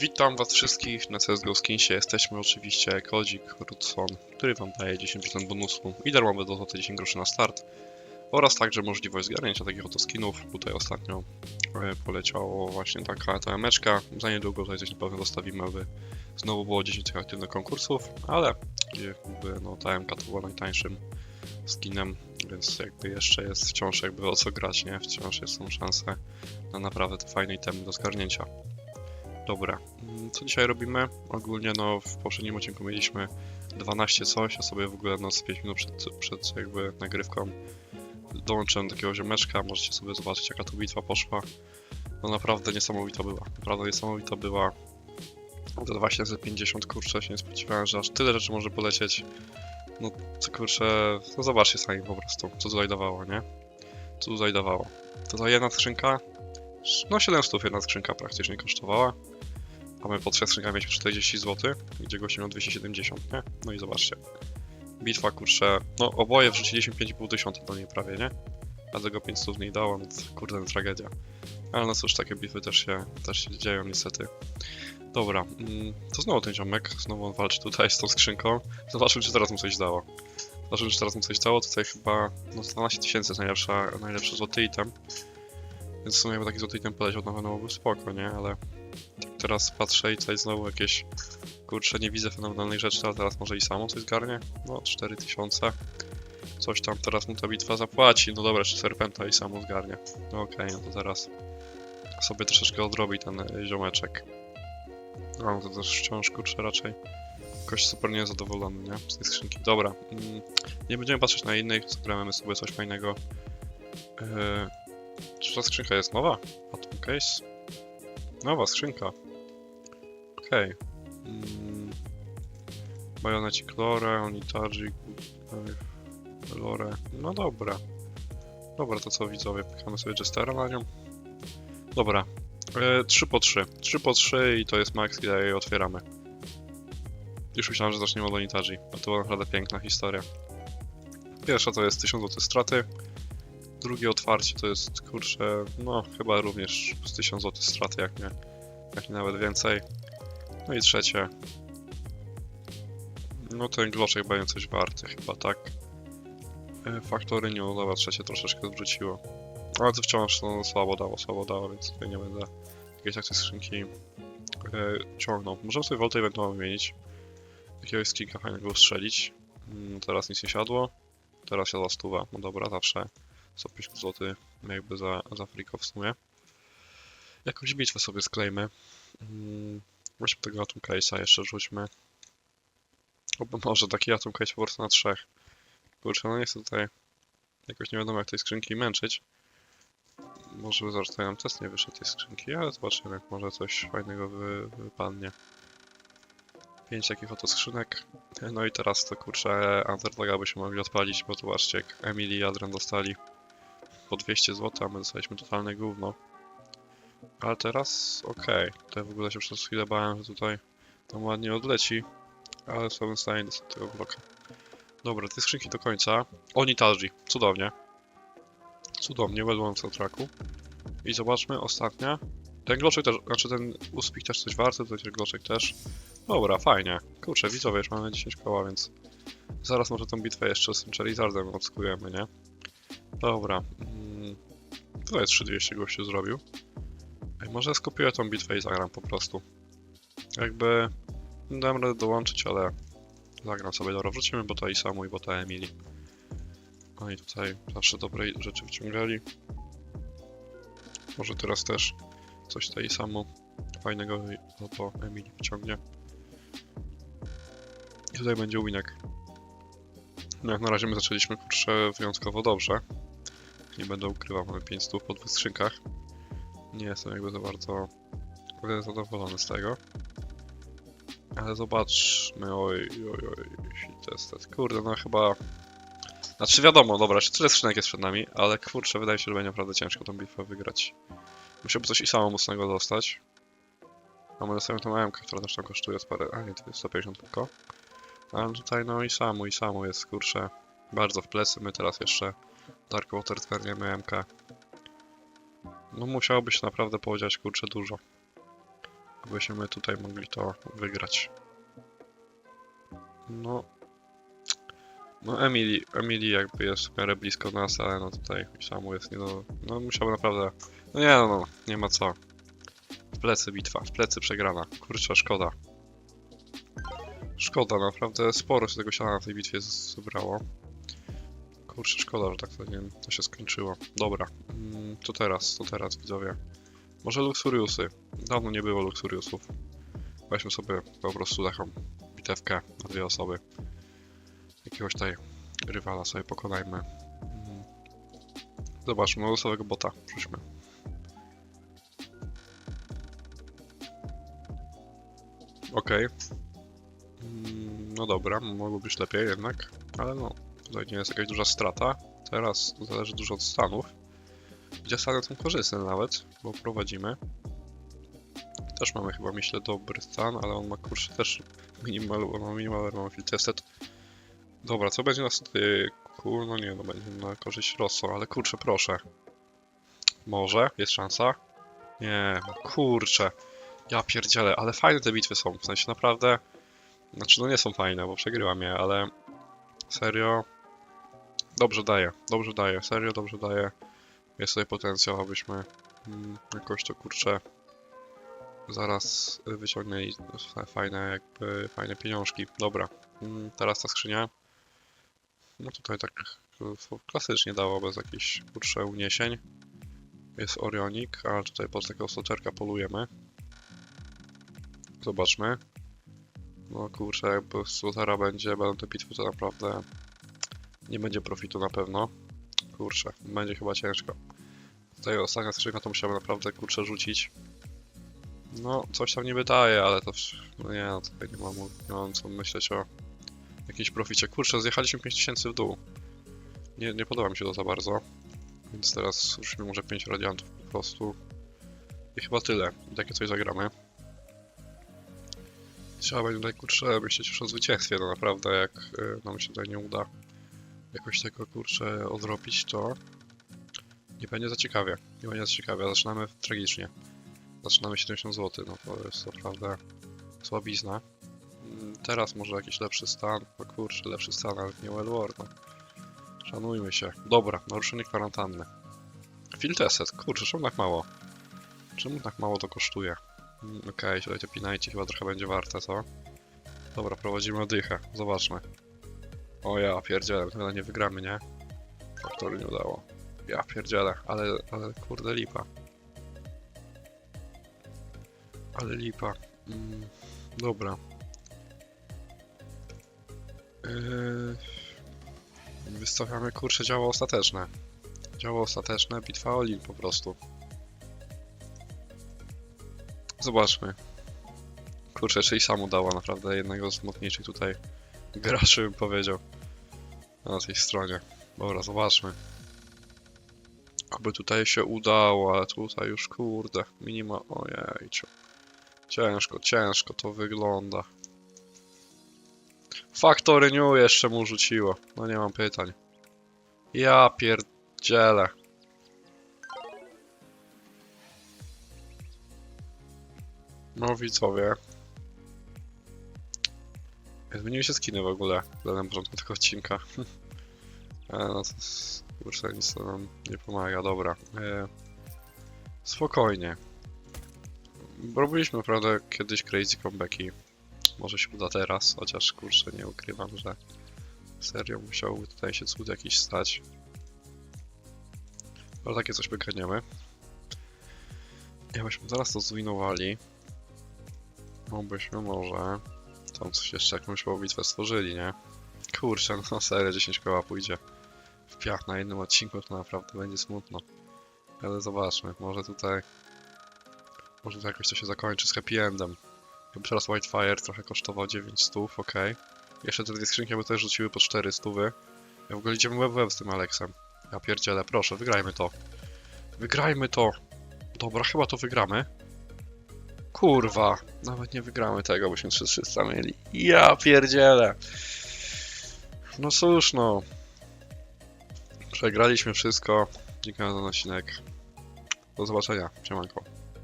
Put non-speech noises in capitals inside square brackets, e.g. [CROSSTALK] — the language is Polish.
Witam was wszystkich na CSGO Skinsie. Jesteśmy oczywiście Kodzik Rudson, który wam daje 10% bonusu i darmowe dozoty 10 groszy na start. Oraz także możliwość zgarnięcia takich oto skinów. Tutaj ostatnio e, poleciało właśnie taka TMeczka. Za niedługo tutaj coś na pewno dostawimy, aby znowu było 10 tych aktywnych konkursów, ale jakby no TMK to była najtańszym skinem, więc jakby jeszcze jest wciąż jakby o co grać, nie? Wciąż są szanse na naprawdę te fajne itemy do zgarnięcia. Dobra, mm, co dzisiaj robimy? Ogólnie no w poprzednim odcinku mieliśmy 12 coś, ja sobie w ogóle no z 5 minut przed, przed jakby nagrywką dołączyłem do takiego ziomeczka, możecie sobie zobaczyć jaka to bitwa poszła. No naprawdę niesamowita była, naprawdę niesamowita była. To właśnie ze 50 kurczę się nie spodziewałem, że aż tyle rzeczy może polecieć. No co kurczę, no zobaczcie sami po prostu, co tutaj dawało, nie? Co tutaj dawało. Tutaj jedna skrzynka, no 7 stów jedna skrzynka praktycznie kosztowała. A my po trzech skrzynkach mieliśmy 40 zł, gdzie gościem miał 270, nie? No i zobaczcie. Bitwa, kurczę, no oboje wrzuciliśmy 5,5 tysiąca do niej prawie, nie? A tego 5 stów nie dało, więc kurde, no, tragedia. Ale no cóż, takie bitwy też się, też się dzieją niestety. Dobra, mm, to znowu ten ziomek, znowu on walczy tutaj z tą skrzynką. Zobaczmy, czy teraz mu coś dało. Zobaczmy, czy teraz mu coś dało. Tutaj chyba, no 12 tysięcy jest najlepsza, najlepszy złoty item. Więc w sumie taki złoty item poleciał, na pewno byłby spoko, nie? Ale teraz patrzę i tutaj znowu jakieś... Kurczę, nie widzę fenomenalnej rzeczy, ale teraz może i samo coś zgarnie. No, 4000. Coś tam teraz mu ta bitwa zapłaci. No dobra, jeszcze serpenta i samo zgarnie. No okej, no to teraz sobie troszeczkę odrobi ten e, ziomeczek. No, to też wciąż, kurczę, raczej jakoś super niezadowolony, nie? Z tej skrzynki. Dobra, mm, nie będziemy patrzeć na innych, zagramy sobie coś fajnego. Yy, czy ta skrzynka jest nowa? Atom Case? Nowa skrzynka. Okej. Mm. Bajonecik Lore, Onitaji, Lore. No dobra. Dobra, to co widzowie, pykamy sobie Jestera na nią. Dobra. E, 3 po 3. 3 po 3 i to jest max, ile jej otwieramy. Już myślałem, że zaczniemy od Onitaji, a to była naprawdę piękna historia. Pierwsza to jest 1000 zł straty. Drugie otwarcie to jest, kurczę, no chyba również z 1000 zł straty, jak nie, jak nie nawet więcej. No i trzecie. No ten gloczek będzie coś warty, chyba tak. E, Faktory nie udawa, trzecie troszeczkę zwróciło. Ale to wciąż no, słabo dało, słabo dało, więc tutaj nie będę jakiejś tak tej skrzynki e, ciągnął. Możemy sobie Volta ewentualnie wymienić. Jakiegoś skinka fajnego strzelić. Mm, teraz nic nie siadło. Teraz siadła stuwa. No dobra, zawsze 150 zł jakby za, za friko w sumie. Jakąś bitwę sobie sklejmy. Mm, Weźmy tego Atom Case'a jeszcze rzućmy. Albo może taki Atom Case po prostu na trzech. Kurczę, no nie chcę tutaj jakoś nie wiadomo jak tej skrzynki męczyć. Może zaraz tutaj nam test nie wyszedł tej skrzynki, ale zobaczymy jak może coś fajnego wy, wypadnie. Pięć takich oto skrzynek. No i teraz to kurczę Underdoga byśmy mogli odpalić, bo zobaczcie jak Emily i Adrian dostali po 200 zł, a my dostaliśmy totalne gówno. Ale teraz okej. Tutaj w ogóle się przez chwilę bałem, że tutaj tam ładnie odleci. Ale w stanie dostać tego bloka. Dobra, te skrzynki do końca. Onitaji, cudownie. Cudownie, według soundtracku. I zobaczmy, ostatnia. Ten gloczek też, znaczy ten uspik też coś warty, tutaj ten gloczek też. Dobra, fajnie. Kurczę, widzowie, już mamy 10 koła, więc zaraz może tą bitwę jeszcze z tym Charizardem odskujemy, nie? Dobra. Jest 3200 gościu zrobił. Może skopiuję tą bitwę i zagram po prostu. Jakby... nie Dam radę dołączyć, ale... Zagram sobie, dobra, wrócimy bota i samu i bota Emily. Oni tutaj zawsze dobre rzeczy wciągali. Może teraz też coś tutaj samo fajnego no to Emily wciągnie. I tutaj będzie winek. No jak na razie my zaczęliśmy kurczę wyjątkowo dobrze. Nie będę ukrywał, mamy 5 stów po dwóch skrzynkach. Nie jestem jakby za bardzo zadowolony z tego. Ale zobaczmy, oj, oj, oj, test, test. Kurde, no chyba... Znaczy wiadomo, dobra, jeszcze tyle skrzynek jest przed nami, ale kurczę, wydaje się, że będzie naprawdę ciężko tą bitwę wygrać. Musiałby coś i samo mocnego dostać. A my dostajemy tą AMK, która też tam kosztuje parę... A nie, to jest 150 tylko. Ale tutaj no i samo, i samo jest, kurczę, bardzo w plecy. My teraz jeszcze Dark Water zgarniemy MK. No musiałoby się naprawdę podziać, kurczę, dużo. abyśmy tutaj mogli to wygrać. No. No Emily, Emily jakby jest w miarę blisko nas, ale no tutaj samu jest nie no, no musiałby naprawdę, no nie no, no, nie ma co. W plecy bitwa, w plecy przegrana, kurczę szkoda. Szkoda, naprawdę sporo się tego siana na tej bitwie zebrało. Kurczę, szkoda, że tak to, nie, to się skończyło. Dobra, mm, to teraz, to teraz widzowie. Może Luxuriusy. Dawno nie było Luxuriusów. Weźmy sobie po prostu taką bitewkę na dwie osoby. Jakiegoś tutaj rywala sobie pokonajmy. Zobaczmy, losowego bota. Rzućmy. Okej. Mm, No dobra, mogło być lepiej jednak, ale no, tutaj nie jest jakaś duża strata. Teraz zależy dużo od stanów. Gdzie stany są korzystne nawet, bo prowadzimy. Też mamy chyba, myślę, dobry stan, ale on ma kurczę też minimal, on ma minimal, mamy. Dobra, co będzie na styku? No nie, no będzie na korzyść Rosso, ale kurczę, proszę. Może, jest szansa? Nie, no kurczę. Ja pierdzielę, ale fajne te bitwy są, w sensie naprawdę... Znaczy, no nie są fajne, bo przegrywam je, ale... Serio... Dobrze daje, dobrze daje, serio dobrze daje. Jest tutaj potencjał, abyśmy mm, jakoś to kurczę zaraz wyciągnęli fa- fajne jakby fajne pieniążki. Dobra, mm, teraz ta skrzynia. No tutaj tak klasycznie dało bez jakichś kurczę uniesień. Jest Orionik, a tutaj pod takiego soczerka polujemy. Zobaczmy. No kurczę, jakby Slotera będzie, będą te bitwy, to naprawdę nie będzie profitu na pewno. Kurczę, będzie chyba ciężko. Tutaj ostatnia skrzynka to musiałem naprawdę kurczę rzucić. No, coś tam niby daje, ale to... No nie, no tutaj nie mam, nie mam co myśleć o jakimś proficie. Kurczę, zjechaliśmy 5000 w dół. Nie, nie podoba mi się to za bardzo. Więc teraz rzućmy może 5 radiantów po prostu. I chyba tyle. Takie coś zagramy. Trzeba będzie tutaj kurczę myśleć już o zwycięstwie, no naprawdę jak y, nam się tutaj nie uda jakoś tego kurczę odrobić, to nie będzie za ciekawie. Nie będzie za ciekawie, zaczynamy tragicznie. Zaczynamy 70 zł, no to jest naprawdę słabizna. Mm, Teraz może jakiś lepszy stan, no kurczę, lepszy stan, ale nie Well War, no. Szanujmy się. Dobra, naruszenie kwarantanny. Field Asset, kurczę, czemu tak mało? Czemu tak mało to kosztuje? Mm, Okej, tutaj te pinajcie chyba trochę będzie warte, co? Dobra, prowadzimy dychę, zobaczmy. O ja pierdzielę, chyba nie wygramy, nie? Faktory nie udało. Ja pierdzielę, ale, ale kurde lipa. Ale lipa. Mm, dobra. Yy, wystawiamy kurczę działo ostateczne. Działo ostateczne, bitwa Olin po prostu. Zobaczmy. Kurczę, czyli sam udała naprawdę jednego z mocniejszych tutaj graczy, bym powiedział. Na tej stronie. Dobra, zobaczmy. Aby tutaj się udało, ale tutaj już kurde, minima... Ojejciu. Ciężko, ciężko to wygląda. Factory New jeszcze mu rzuciło. No nie mam pytań. Ja pierdzielę. No widzowie. Zmieniły się skiny w ogóle na początku tego odcinka. [LAUGHS] E, no kurczę, nic to nam nie pomaga, dobra. E, spokojnie. Robiliśmy naprawdę kiedyś crazy comebacki. Może się uda teraz, chociaż kurczę nie ukrywam, że serio musiałby tutaj się cud jakiś stać. Ale takie coś wygraniemy. Jakbyśmy zaraz to zwinowali, no byśmy może tam coś jeszcze jakąś bitwę stworzyli, nie? Kurczę, no serio 10 koła pójdzie w piach na jednym odcinku, to naprawdę będzie smutno. Ale zobaczmy, może tutaj... Może to jakoś to się zakończy z happy endem. Jakby teraz Whitefire trochę kosztował 9 stów, ok. Jeszcze te dwie skrzynki by też rzuciły po 4 stówy. Ja w ogóle idziemy web web z tym Alexem. Ja pierdzielę, proszę, wygrajmy to. Wygrajmy to! Dobra, chyba to wygramy. Kurwa, nawet nie wygramy tego, byśmy 300 mieli. Ja pierdzielę. No cóż, no. Przegraliśmy wszystko. Dziękuję za odcinek. Do zobaczenia. Siemanko.